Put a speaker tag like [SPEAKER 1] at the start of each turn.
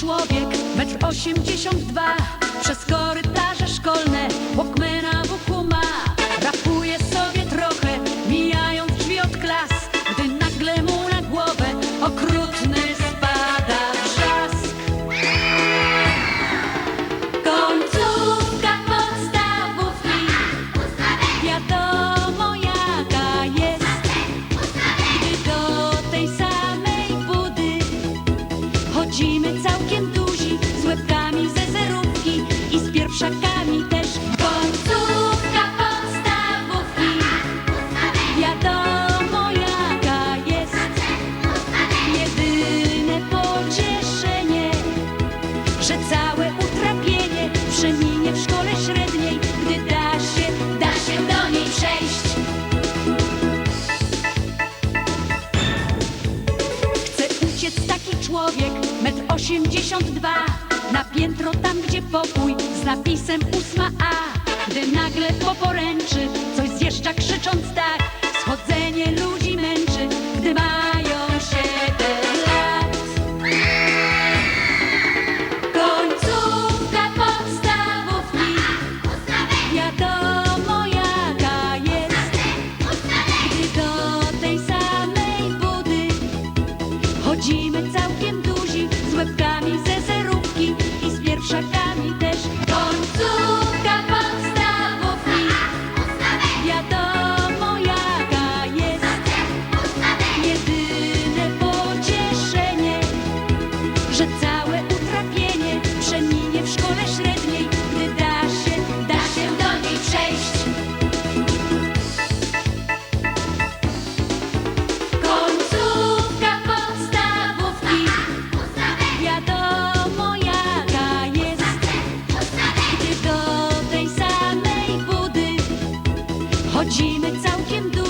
[SPEAKER 1] człowiek, metr osiemdziesiąt dwa Przez korytarze szkolne, walkmana Chodzimy całkiem duzi, z łebkami ze zerówki i z pierwsza człowiek, metr osiemdziesiąt dwa. Na piętro tam, gdzie pokój, z napisem ósma A. Gdy nagle po poręczy, coś zjeżdża krzycząc tak. Schodzenie ludzi męczy, gdy ma Chodzimy całkiem duzi Z łebkami ze zerówki I z pierwszakami też. Końcówka podstawówki Wiadomo jaka jest Jedyne pocieszenie że całe całkiem dużo.